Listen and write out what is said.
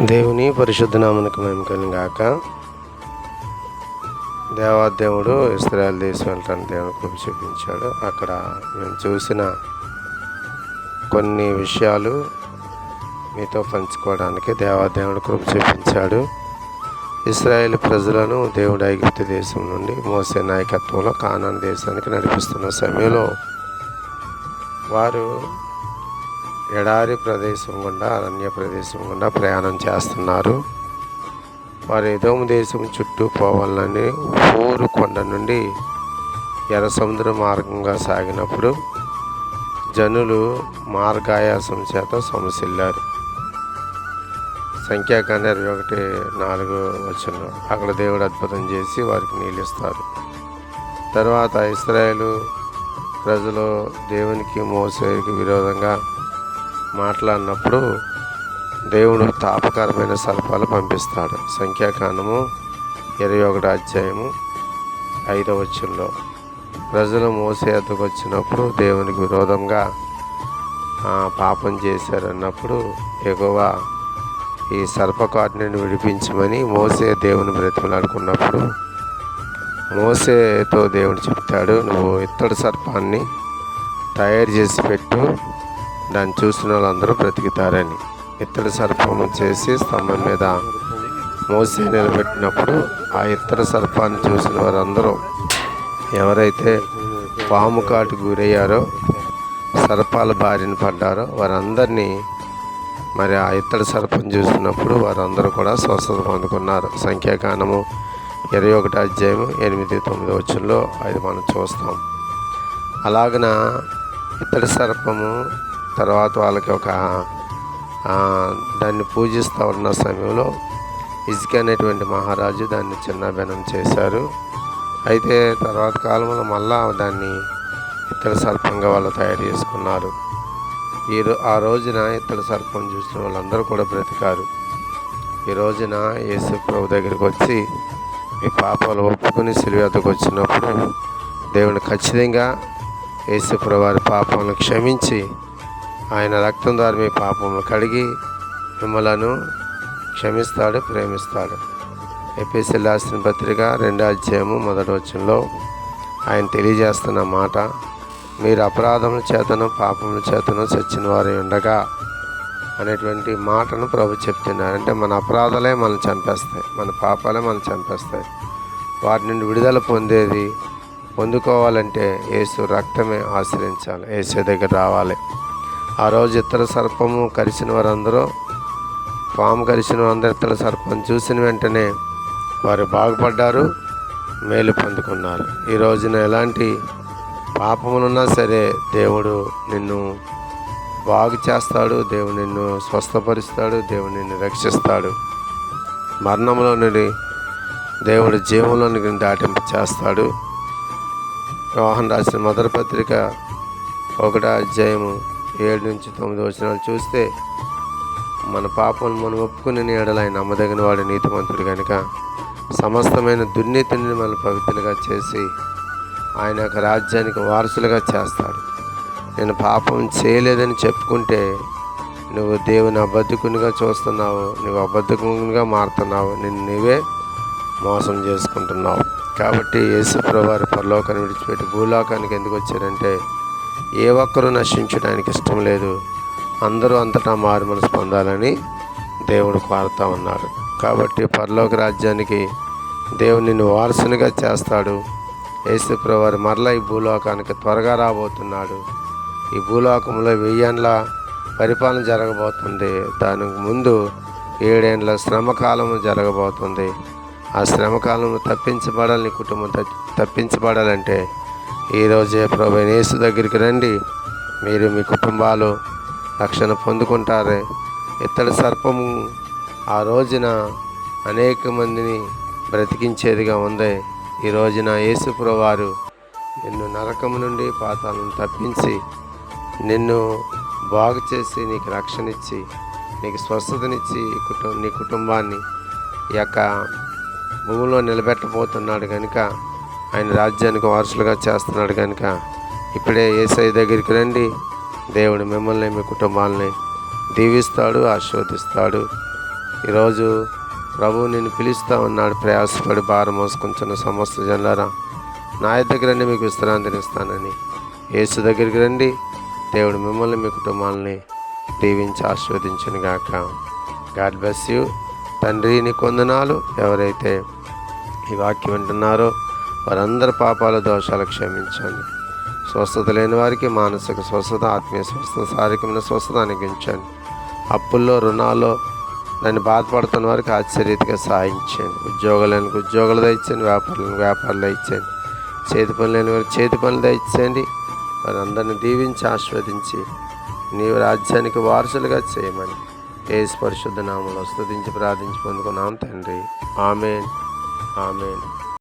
దేవుని పరిశుద్ధ నామనికి మేము కలిగాక దేవాదేవుడు ఇస్రాయల్ దేశం వెళ్ళటానికి దేవుడు కృప చూపించాడు. అక్కడ మేము చూసిన కొన్ని విషయాలు మీతో పంచుకోవడానికి దేవాదేవుడు కృప చూపించాడు. ఇస్రాయేల్ ప్రజలను దేవుడు ఐగుప్తు దేశం నుండి మోసే నాయకత్వంలో కానాన్ దేశానికి నడిపిస్తున్న సమయంలో వారు ఎడారి ప్రదేశం గుండా అరణ్య ప్రదేశం గుండా ప్రయాణం చేస్తున్నారు. వారు ఎదోము దేశం చుట్టూ పోవాలని ఊరు కొండ నుండి ఎర్ర సముద్ర మార్గంగా సాగినప్పుడు జనులు మార్గాయాసం చేత సమస్యలారు సంఖ్యాకాండ ఇరవై ఒకటి నాలుగు వచ్చిన అక్కడ దేవుడు అద్భుతం చేసి వారికి నీళ్ళు ఇస్తారు. తర్వాత ఇస్రాయేలు ప్రజలు దేవునికి మోసేకి విరోధంగా మాట్లాడినప్పుడు దేవుడు తాపకరమైన సర్పాలు పంపిస్తాడు. సంఖ్యాకాండము ఇరవై ఒకటి అధ్యాయము ఐదవ వచ్చంలో ప్రజలు మోసే ఎద్దకు వచ్చినప్పుడు దేవునికి విరోధంగా ఆ, పాపం చేశారన్నప్పుడు ఎగువ ఈ సర్పకాటిని విడిపించమని మోసే దేవుని బ్రతిమలాడుకున్నప్పుడు మోసేతో దేవుడు చెప్తాడు నువ్వు ఇత్తడి సర్పాన్ని తయారు చేసి పెట్టు దాన్ని చూసిన వాళ్ళందరూ బ్రతికితారని ఇత్తడి సర్పం చేసి స్తంభం మీద మోసి నిలబెట్టినప్పుడు ఆ ఇత్తడి సర్పాన్ని చూసిన వారందరూ ఎవరైతే పాము కాటు గురయ్యారో సర్పాల బారిన పడ్డారో వారందరినీ మరి ఆ ఇత్తడి సర్పం చూసినప్పుడు వారందరూ కూడా స్వస్థత పొందుకున్నారు. సంఖ్యాకాండము ఇరవై ఒకటి అధ్యాయం ఎనిమిది తొమ్మిది వచ్చుల్లో అది మనం చూస్తాం. అలాగన ఇత్తడి సర్పము తర్వాత వాళ్ళకి ఒక దాన్ని పూజిస్తూ ఉన్న సమయంలో ఇసుక అనేటువంటి మహారాజు దాన్ని చిన్నబెనం చేశారు. అయితే తర్వాత కాలంలో మళ్ళా దాన్ని ఇతర సర్పంగా వాళ్ళు తయారు చేసుకున్నారు. ఈ ఆ రోజున ఇతర సర్పం చూసిన వాళ్ళందరూ కూడా బ్రతికారు. ఈ రోజున యేసు ప్రభు దగ్గరికి వచ్చి మీ పాపాలు ఒప్పుకుని సిలివేతకు వచ్చినప్పుడు దేవుని ఖచ్చితంగా యేసు ప్రభు వారి పాపాలను క్షమించి ఆయన రక్తం ద్వారా మీ పాపములు కడిగి మిమ్మలను క్షమిస్తాడు ప్రేమిస్తాడు. ఎపిసి రాసిన పత్రిక రెండో అధ్యాయము మొదటి వచ్చంలో ఆయన తెలియజేస్తున్న మాట మీరు అపరాధముల చేతను పాపముల చేతను చచ్చిన వారి ఉండగా అనేటువంటి మాటను ప్రభు చెప్తున్నారు. అంటే మన అపరాధాలే మనం చంపేస్తాయి మన పాపాలే మనం చంపేస్తాయి. వాటి నుండి విడుదల పొందేది పొందుకోవాలంటే యేసు రక్తమే ఆశ్రయించాలి యేసు దగ్గర రావాలి. ఆ రోజు ఇతర సర్పము కరిచిన వారందరూ పాము కరిచిన వారందరూ ఇతర సర్పం చూసిన వెంటనే వారు బాగుపడ్డారు మేలు పొందుకున్నారు. ఈ రోజున ఎలాంటి పాపములున్నా సరే దేవుడు నిన్ను బాగు చేస్తాడు దేవుడు నిన్ను స్వస్థపరుస్తాడు దేవుడు నిన్ను రక్షిస్తాడు. మరణంలో నుండి దేవుడు జీవంలోనికి దాటింపు చేస్తాడు. రోహన్ రాసిన మొదటి పత్రిక ఒకటి అధ్యాయము ఏడు నుంచి తొమ్మిది వచనాలు చూస్తే మన పాపం మనం ఒప్పుకుని నీడలు ఆయన నమ్మదగిన వాడు నీతిమంతుడు కనుక సమస్తమైన దుర్నీతిని మన పవిత్రులుగా చేసి ఆయన యొక్క రాజ్యానికి వారసులుగా చేస్తాడు. నేను పాపం చేయలేదని చెప్పుకుంటే నువ్వు దేవుని అబద్ధకునిగా చూస్తున్నావు నువ్వు అబద్ధకునిగా మారుతున్నావు నిన్ను నువ్వే మోసం చేసుకుంటున్నావు. కాబట్టి యేసు ప్రభువారి పరలోకాన్ని విడిచిపెట్టి భూలోకానికి ఎందుకు వచ్చారంటే ఏ ఒక్కరూ నశించడానికి ఇష్టం లేదు. అందరూ అంతటా మారు మనసు పొందాలని దేవుడు కోరుతా ఉన్నాడు. కాబట్టి పరలోక రాజ్యానికి దేవుని వారసునిగా చేస్తాడు. యేసుప్రవారు మరలా ఈ భూలోకానికి త్వరగా రాబోతున్నాడు. ఈ భూలోకంలో వెయ్యేండ్ల పరిపాలన జరగబోతుంది. దానికి ముందు ఏడేండ్ల శ్రమకాలము జరగబోతుంది. ఆ శ్రమకాలము తప్పించబడాలని కుటుంబం తప్పించబడాలంటే ఈరోజే ప్రభు యేసు దగ్గరికి రండి. మీరు మీ కుటుంబాలు రక్షణ పొందుకుంటారే. ఇత్తడి సర్పము ఆ రోజున అనేక మందిని బ్రతికించేదిగా ఉంది. ఈ రోజున యేసు వారు నిన్ను నరకం నుండి పాతాలను తప్పించి నిన్ను బాగు చేసి నీకు రక్షణ ఇచ్చి నీకు స్వస్థతనిచ్చి ఈ కుటుంబ నీ కుటుంబాన్ని ఈ యొక్క భూమిలో నిలబెట్టబోతున్నాడు కనుక ఆయన రాజ్యానికి వారసులుగా చేస్తున్నాడు కనుక ఇప్పుడే ఏసై దగ్గరికి రండి. దేవుడు మిమ్మల్ని మీ కుటుంబాలని దీవిస్తాడు ఆశీర్వదిస్తాడు. ఈరోజు ప్రభు నేను పిలుస్తా ఉన్నాడు. ప్రయాసపడి భారం మోసుకుంటున్న సమస్త జనులారా నా దగ్గర రండి మీకు విశ్రాంతిని ఇస్తానని యేసు దగ్గరికి రండి. దేవుడు మిమ్మల్ని మీ కుటుంబాలని దీవించి ఆశీర్వదించను గాక. God bless you. తండ్రిని కొందనాలు ఎవరైతే ఈ వాక్యం వింటున్నారో వారందరి పాపాల దోషాలు క్షమించండి. స్వస్థత లేని వారికి మానసిక స్వస్థత ఆత్మీయ స్వస్థత శారీరకమైన స్వస్థత అనుగ్రహించండి. అప్పుల్లో రుణాల్లో నన్ను బాధపడుతున్న వారికి ఆశ్చర్యతగా సహాయం చేయండి. లేని ఉద్యోగాలు దయచండి వ్యాపారులను వ్యాపారాలు దయచండి చేతి పనులు లేని వారికి చేతి పనులు దయచండి వారందరిని దీవించి ఆస్వాదించి నీవు రాజ్యానికి వారసులుగా చేయమని ఏ పరిశుద్ధ నామంలో స్తుతించి ప్రార్థించి పొందుకున్నాం తండ్రి. ఆమెన్. ఆమెన్.